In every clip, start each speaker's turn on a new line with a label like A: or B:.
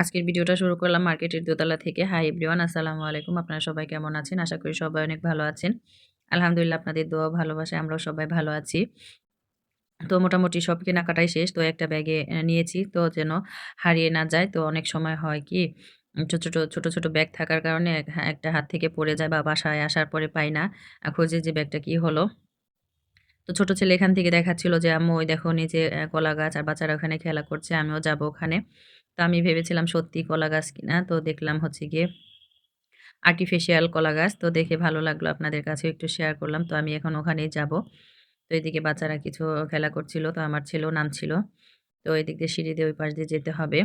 A: আজকের ভিডিওটা শুরু করলাম মার্কেটের দোতলা থেকে। হাই এভরিওয়ান আসসালামু আলাইকুম। আপনারা সবাই কেমন আছেন? আশা করি সবাই অনেক ভালো আছেন। আলহামদুলিল্লাহ, আপনাদের দোয়া ভালোবাসে আমরাও সবাই ভালো আছি। তো মোটামুটি সব কেনাকাটাই শেষ। তো একটা ব্যাগে নিয়েছি। তো যেন হারিয়ে না যায়। তো অনেক সময় হয় কি, ছোট ছোট ছোট ছোট ব্যাগ থাকার কারণে একটা হাত থেকে পড়ে যায় বা বাসায় আসার পরে পাই না। খোঁজে যে ব্যাগটা কি হলো। তো ছোট ছেলে এখান থেকে দেখাচ্ছিল যে, আম্মু, ওই দেখো, নিচে কলা গাছ আর বাচ্চারা ওখানে খেলা করছে, আমিও যাব ওখানে। তো আমি ভেবেছিলাম সত্যি কলা গাছ কিনা। তো দেখলাম হচ্ছে গিয়ে আর্টিফিশিয়াল কলা গাছ। তো দেখে ভালো লাগল আপনাদের কাছেও একটু শেয়ার করলাম। তো আমি এখন ওখানেই যাব। তো এদিকে বাচ্চারা কিছু খেলা করছিল। তো আমার ছেলেও নামছিল। তো এদিক দিয়ে সিঁড়ি দিয়ে ওই পাশ দিয়ে যেতে হবে।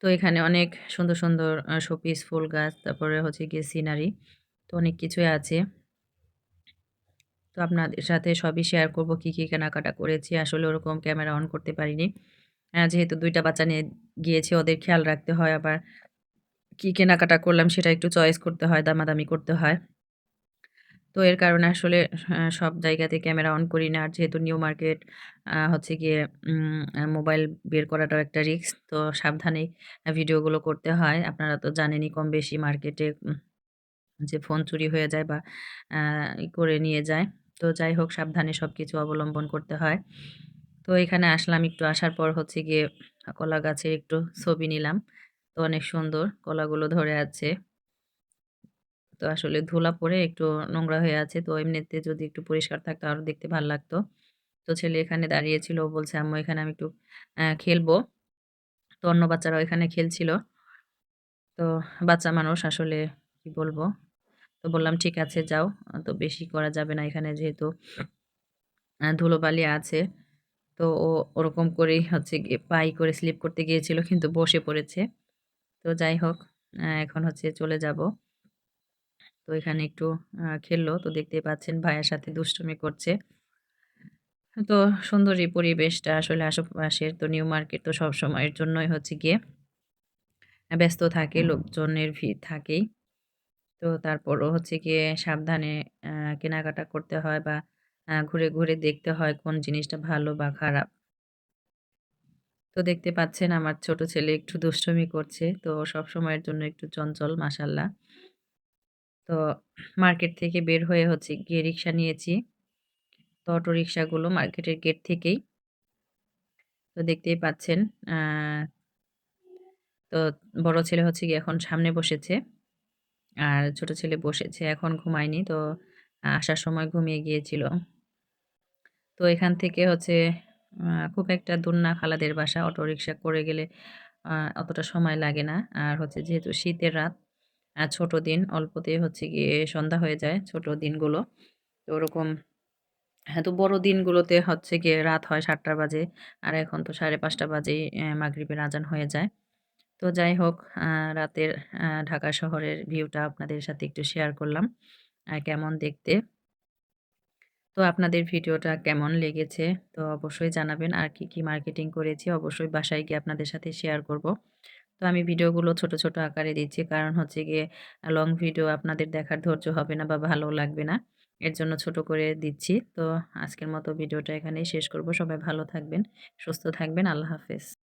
A: তো এখানে অনেক সুন্দর সুন্দর শোপিস ফুল গাছ, তারপরে হচ্ছে গিয়ে সিনারি তো অনেক কিছুই আছে। তো আপনাদের সাথে সবই শেয়ার করব। কি কি কেনাকাটা করেছি। আসলে ওরকম ক্যামেরা অন করতে পারিনি। যেহেতু দুইটা বাচ্চা নিয়ে গিয়েছি, ওদের খেয়াল রাখতে হয় আবার কী কেনাকাটা করলাম সেটা একটু চয়েস করতে হয়, দামাদামি করতে হয়। তো এর কারণে আসলে সব জায়গাতে ক্যামেরা অন করি না। আর যেহেতু নিউ মার্কেট হচ্ছে গিয়ে মোবাইল বের করাটাও একটা রিস্ক তো সাবধানেই ভিডিওগুলো করতে হয়। আপনারা তো জানেনই কম বেশি মার্কেটে যে ফোন চুরি হয়ে যায় বা করে নিয়ে যায়। তো যাই হোক, সাবধানে সব কিছু অবলম্বন করতে হয়। তো এখানে আসলাম একটু, আসার পর হচ্ছে গিয়ে কলা গাছের একটু ছবি নিলাম। তো অনেক সুন্দর কলাগুলো ধরে আছে। তো আসলে ধুলা পরে একটু নোংরা হয়ে আছে। তো এমনিতে যদি একটু পরিষ্কার থাকতো আরও দেখতে ভালো লাগতো। তো ছেলে এখানে দাঁড়িয়েছিল বলছে, আম্মু, এখানে আমি একটু খেলব। তো অন্য বাচ্চারাও এখানে খেলছিল। তো বাচ্চা মানুষ আসলে কি বলব? তো বললাম, ঠিক আছে, যাও। তো বেশি করা যাবে না এখানে যেহেতু ধুলোবালি আছে। তো ও ওরকম করেই হচ্ছে পাই করে স্লিপ করতে গিয়েছিল, কিন্তু বসে পড়েছে। তো যাই হোক এখন হচ্ছে চলে যাব। তো এখানে একটু খেললো। তো দেখতে পাচ্ছেন ভাইয়ের সাথে দুষ্টুমি করছে। তো সুন্দরী পরিবেশটা আসলে আশেপাশের, তো নিউ মার্কেট তো সব সময়ের জন্যই হচ্ছে গিয়ে ব্যস্ত থাকে, লোকজনের ভিড় থাকেই। তো তারপরও হচ্ছে গিয়ে সাবধানে কেনাকাটা করতে হয় বা ঘুরে ঘুরে দেখতে হয় কোন জিনিসটা ভালো বা খারাপ। তো দেখতে পাচ্ছেন আমার ছোট ছেলে একটু দুষ্টমি করছে, তো সব সময়ের জন্য একটু চঞ্চল মাসাল্লাহ তো মার্কেট থেকে বের হয়ে হচ্ছে গিয়ে রিক্সা নিয়েছি। তো অটো রিক্সাগুলো মার্কেটের গেট থেকেই। তো দেখতেই পাচ্ছেন তো বড় ছেলে হচ্ছে গিয়ে এখন সামনে বসেছে। আর ছোট ছেলে বসেছে, এখন ঘুমায়নি, তো আসার সময় ঘুমিয়ে গিয়েছিল। তো এখান থেকে হচ্ছে খুব একটা দূর না খালাদের বাসা অটো রিক্সা করে গেলে অতটা সময় লাগে না। আর হচ্ছে যেহেতু শীতের রাত আর ছোট দিন, অল্পতে হচ্ছে গিয়ে সন্ধ্যা হয়ে যায় ছোট দিনগুলো। তো ওরকম হ্যাঁ তো বড় দিনগুলোতে হচ্ছে গিয়ে রাত হয় সাতটা বাজে, আর এখন তো সাড়ে পাঁচটা বাজেই মাগরীবের আজান হয়ে যায়। তো যাই হোক রাতের ঢাকা শহরের ভিউটা আপনাদের সাথে একটু শেয়ার করলাম। আর কেমন দেখতে? তো আপনাদের ভিডিওটা কেমন লেগেছে? তো অবশ্যই জানাবেন। আর কি কি মার্কেটিং করেছি অবশ্যই বাসায় গিয়ে আপনাদের সাথে শেয়ার করব। তো আমি ভিডিওগুলো ছোট ছোট আকারে দিচ্ছি। কারণ হচ্ছে গিয়ে লং ভিডিও আপনাদের দেখার ধৈর্য হবে না বা ভালো লাগবে না। এর জন্য ছোট করে দিচ্ছি। তো আজকের মতো ভিডিওটা এখানেই শেষ করব। সবাই ভালো থাকবেন, সুস্থ থাকবেন। আল্লাহ হাফেজ।